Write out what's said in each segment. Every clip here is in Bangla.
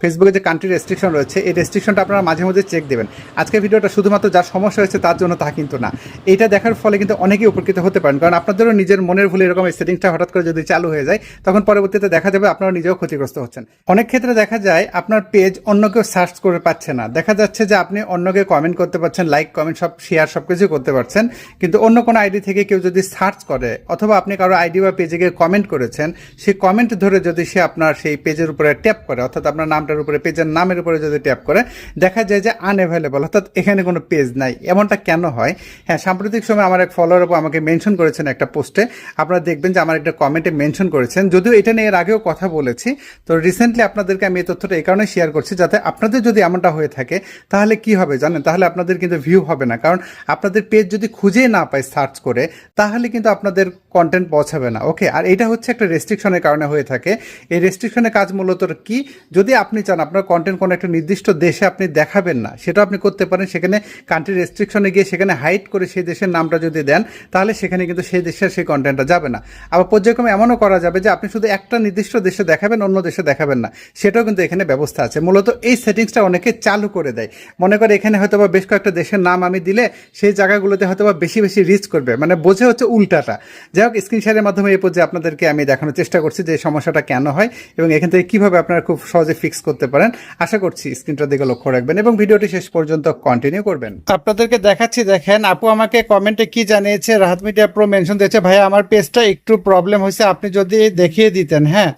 ফেসবুকে যে কান্ট্রি রেস্ট্রিকশন রয়েছে, এই রেস্ট্রিকশনটা আপনারা মাঝে মধ্যে চেক দেবেন। আজকের ভিডিওটা শুধুমাত্র যার সমস্যা হয়েছে তার জন্য তা কিন্তু না। এটা দেখার ফলে কিন্তু অনেকেই উপকৃত হতে পারেন, কারণ আপনাদেরও নিজের মনের ভুলে এরকম সেটিংসটা হঠাৎ করে যদি চালু হয়ে যায়, তখন পরবর্তীতে দেখা যাবে আপনারা নিজেও ক্ষতিগ্রস্ত হচ্ছেন। অনেক ক্ষেত্রে দেখা যায় আপনার পেজ অন্য কেউ সার্চ করে পাচ্ছে না। দেখা যাচ্ছে যে আপনি অন্যকে কমেন্ট করতে পারছেন লাইক কমেন্ট সব শেয়ার সব কিছু করতে পারছেন, কিন্তু অন্য কোনো আইডি থেকে কেউ যদি সার্চ করে, অথবা আপনি কারও আইডি বা পেজে গিয়ে কমেন্ট করেছেন, সেই কমেন্ট ধরে যদি সে আপনার সেই পেজের উপরে ট্যাপ করে, অর্থাৎ আপনার নামটার উপরে পেজের নামের উপরে যদি ট্যাপ করে, দেখা যায় যে আনঅ্যাভেলেবল অর্থাৎ এখানে কোনো পেজ নাই। এমনটা কেন হয়? হ্যাঁ সাম্প্রতিক সময় আমার এক ফলোয়ার আমাকে মেনশন করেছেন একটা পোস্টে আপনারা দেখবেন যে আমার একটা কমেন্টে মেনশন করেছেন। যদিও এটা নিয়ে এর আগেও কথা বলেছি, তো রিসেন্টলি আপনাদেরকে আমি এই তথ্যটা এই কারণে শেয়ার করছি যাতে আপনাদের যদি এমনটা হয়ে থাকে, তাহলে কি হবে জানেন? তাহলে আপনাদের কিন্তু ভিউ হবে না। কারণ আপনাদের পেজ যদি খুঁজেই না পায় সার্চ করে, তাহলে কিন্তু আপনাদের কন্টেন্ট পৌঁছাবে না। ওকে আর এটা হচ্ছে একটা রেস্ট্রিকশনের কারণে হয়ে থাকে। এই রেস্ট্রিকশনের কাজ মূলত কি? যদি আপনি চান, আপনার কন্টেন্ট কোনো একটা নির্দিষ্ট দেশে আপনি দেখাবেন না, সেটা আপনি করতে পারেন। সেখানে কান্ট্রি রেস্ট্রিকশনে গিয়ে সেখানে হাইট করে সেই দেশের নামটা যদি দেন, তাহলে সেখানে কিন্তু সেই দেশের সেই কন্টেন্টটা যাবে না। আবার পর্যায়ক্রমে এমনও করা যাবে যে, আপনি শুধু একটা নির্দিষ্ট দেশে দেখাবেন, অন্য দেশে দেখাবেন না। সেটাও কিন্তু এখানে ব্যবস্থা আছে। মূলত এই সেটিংসটা অনেকে চালু করে দেয়। মনে করে এখানে হয়তো বা বেশ কয়েকটা দেশের নাম আমি দিলে সেই জায়গাগুলোতে হয়তো বা বেশি বেশি রিচ করবে। মানে বোঝে হচ্ছে উল্টাটা। যাই হোক স্ক্রিন শেয়ারের মাধ্যমে এই পর্যায়ে আপনাদেরকে আমি দেখানোর চেষ্টা করছি যে সমস্যাটা কেন হয় এবং এখান থেকে কীভাবে আপনারা খুব সহজে ফিক্স করতে পারেন। আশা করছি স্ক্রিনটার দিকে লক্ষ্য রাখবেন এবং ভিডিওটি শেষ পর্যন্ত কন্টিনিউ করবেন। আপনাদেরকে দেখাচ্ছি, দেখেন, আপু আমাকে কমেন্টে কি জানিয়েছে? রাহাত মিডিয়া প্রো মেনশন দিয়েছে ভাই আমার পেজটা একটু প্রবলেম হয়েছে, আপনি যদি দেখিয়ে দিতেন। হ্যাঁ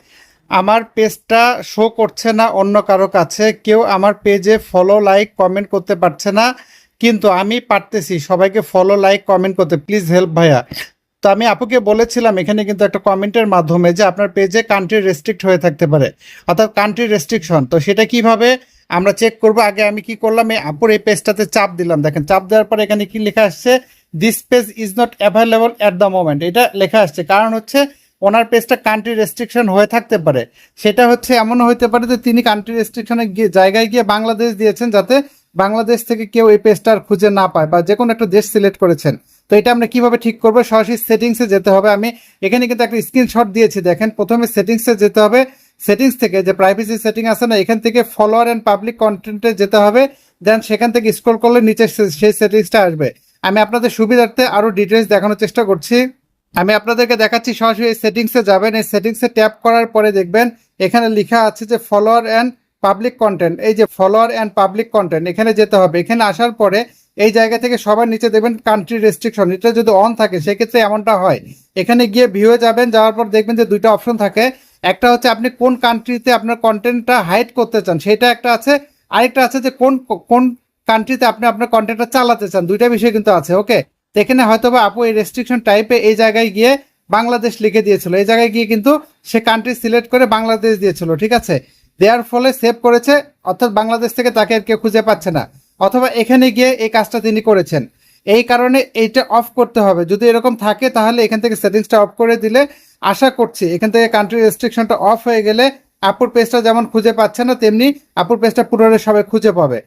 আমার পেজটা শো করছে না অন্য কারও কাছে, কেউ আমার পেজে ফলো লাইক কমেন্ট করতে পারছে না। কিন্তু আমি পারতেছি, সবাইকে ফলো লাইক কমেন্ট করতে। প্লিজ হেল্প ভাইয়া। তো আমি আপুকে বলেছিলাম, এখানে কিন্তু একটা কমেন্টের মাধ্যমে যে আপনার পেজে কান্ট্রি রেস্ট্রিক্ট হয়ে থাকতে পারে, অর্থাৎ কান্ট্রি রেস্ট্রিকশন তো সেটা কীভাবে আমরা চেক করব? আগে আমি কি করলাম? এই আপুর এই পেজটাতে চাপ দিলাম। দেখেন, চাপ দেওয়ার পরে এখানে কি লেখা আসছে? This page is not available at the moment এটা লেখা আসছে। কারণ হচ্ছে, ওনার পেজটা কান্ট্রি রেস্ট্রিকশন হয়ে থাকতে পারে। সেটা হচ্ছে এমনও হতে পারে যে তিনি কান্ট্রি রেস্ট্রিকশনে গিয়ে, জায়গায় গিয়ে বাংলাদেশ দিয়েছেন যাতে বাংলাদেশ থেকে কেউ এই পেজটা খুঁজে না পায় বা যে কোনো একটা দেশ সিলেক্ট করেছেন। তো এটা আমরা কীভাবে ঠিক করব? সরাসরি সেটিংসে যেতে হবে। আমি এখানে কিন্তু একটা স্ক্রিনশট দিয়েছি, দেখেন। প্রথমে সেটিংসে যেতে হবে। সেটিংস থেকে যে প্রাইভেসি সেটিং আছে না, এখান থেকে ফলোয়ার অ্যান্ড পাবলিক কন্টেন্টে যেতে হবে। দেন সেখান থেকে স্ক্রল করলে নিচে সেই সেটিংসটা আসবে। আমি আপনাদের সুবিধার্থে আরও ডিটেলস দেখানোর চেষ্টা করছি। আমি আপনাদেরকে দেখাচ্ছি, সরাসরি এই সেটিংসে যাবেন। এই সেটিংসে ট্যাপ করার পরে দেখবেন এখানে লেখা আছে যে ফলোয়ার অ্যান্ড পাবলিক কন্টেন্ট এই যে ফলোয়ার অ্যান্ড পাবলিক কন্টেন্ট এখানে যেতে হবে। এখানে আসার পরে এই জায়গা থেকে সবার নিচে দেবেন কান্ট্রি রেস্ট্রিকশন এটা যদি অন থাকে, সেক্ষেত্রে এমনটা হয়। এখানে গিয়ে ভিউয়ে যাবেন, যাওয়ার পর দেখবেন যে দুইটা অপশন থাকে। একটা হচ্ছে আপনি কোন কান্ট্রিতে আপনার কন্টেন্টটা হাইড করতে চান, সেটা একটা আছে। আরেকটা আছে যে কোন কোন কান্ট্রিতে আপনি আপনার কন্টেন্টটা চালাতে চান, দুইটা বিষয় কিন্তু আছে ওকে তো এখানে হয়তো বা আপু এই রেস্ট্রিকশন টাইপে এই জায়গায় গিয়ে বাংলাদেশ লিখে দিয়েছিল। এই জায়গায় গিয়ে কিন্তু সে কান্ট্রি সিলেক্ট করে বাংলাদেশ দিয়েছিল, ঠিক আছে? দেওয়ার ফলে সেভ করেছে, অর্থাৎ বাংলাদেশ থেকে তাকে আর কেউ খুঁজে পাচ্ছে না। অথবা এখানে গিয়ে এই কাজটা তিনি করেছেন। এই কারণে এইটা অফ করতে হবে। যদি এরকম থাকে, তাহলে এখান থেকে সেটিংসটা অফ করে দিলে আশা করছি, এখান থেকে কান্ট্রি রেস্ট্রিকশনটা অফ হয়ে গেলে আপুর পেজটা যেমন খুঁজে পাচ্ছে না, তেমনি আপুর পেজটা পুনরায় সবাই খুঁজে পাবে।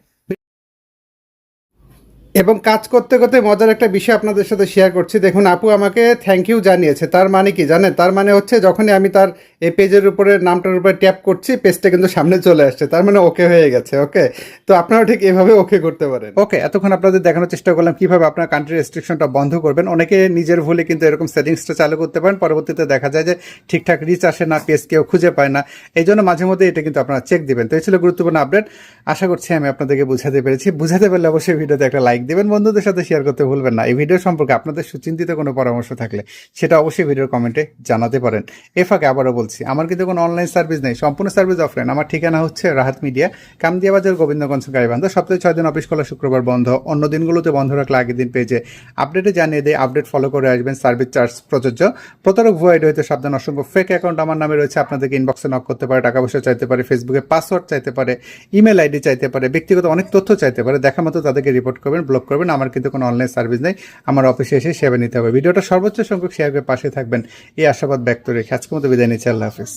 এবং কাজ করতে করতে মজার একটা বিষয় আপনাদের সাথে শেয়ার করছি। দেখুন, আপু আমাকে থ্যাংক ইউ জানিয়েছে। তার মানে কি জানেন? তার মানে হচ্ছে যখনই আমি তার এই পেজের উপরে নামটার উপরে ট্যাপ করছি পেজটা কিন্তু সামনে চলে আসছে। তার মানে ওকে হয়ে গেছে ওকে তো আপনারা ঠিক এভাবে ওকে করতে পারেন। ওকে এতক্ষণ আপনাদের দেখানোর চেষ্টা করলাম কীভাবে আপনার কান্ট্রি রেস্ট্রিকশনটা বন্ধ করবেন। অনেকে নিজের ভুলে কিন্তু এরকম সেটিংসটা চালু করতে পারেন। পরবর্তীতে দেখা যায় যে ঠিকঠাক রিচ আসে না পেজ কেউ খুঁজে পায় না। এই জন্য মাঝে মধ্যে এটা কিন্তু আপনারা চেক দিবেন। তো এই ছিল গুরুত্বপূর্ণ আপডেট আশা করছি আমি আপনাদেরকে বুঝাতে পেরেছি। বুঝাতে পারলে অবশ্যই ভিডিওতে একটা লাইক দেবেন বন্ধুদের সাথে শেয়ার করতে ভুলবেন না। এই ভিডিও সম্পর্কে আপনাদের সুচিন্তিত কোনো পরামর্শ থাকলে সেটা অবশ্যই ভিডিওর কমেন্টে জানাতে পারেন। এ ফাঁকে আবারও বলছি, আমার কিন্তু কোনো অনলাইন সার্ভিস নেই, সম্পূর্ণ সার্ভিস অফলাইন আমার ঠিকানা হচ্ছে রাহাত মিডিয়া কামদিয়া বাজার গোবিন্দগঞ্জ, গাইবান্ধ। সপ্তাহে ছয় দিন অফিস খোলা, শুক্রবার বন্ধ। অন্য দিনগুলোতে বন্ধ রাখলে আগের দিন পেজে আপডেটে জানিয়ে দেয় আপডেট ফলো করে আসবেন সার্ভিস চার্জ প্রযোজ্য। প্রতারক ভুয়াইড হইতে সাবধান, অসংখ্য ফেক অ্যাকাউন্ট আমার নামে রয়েছে, আপনাদেরকে ইনবক্সে নক করতে পারে, টাকা পয়সা চাইতে পারে ফেসবুকে পাসওয়ার্ড চাইতে পারে ইমেল আইডি চাইতে পারে, ব্যক্তিগত অনেক তথ্য চাইতে পারে দেখা মতো তাদেরকে রিপোর্ট করবেন ব্লক করবেন, আমার কিন্তু কোনো অনলাইন সার্ভিস নেই। আমার অফিসে এসে সেবা নিতে হবে। ভিডিওটা সর্বোচ্চ সংখ্যক শেয়ারের পাশে থাকবেন। এই আশাবাদ ব্যক্ত রেখে আজকের মতো বিদায় নিচ্ছি, আল্লাহ হাফিজ।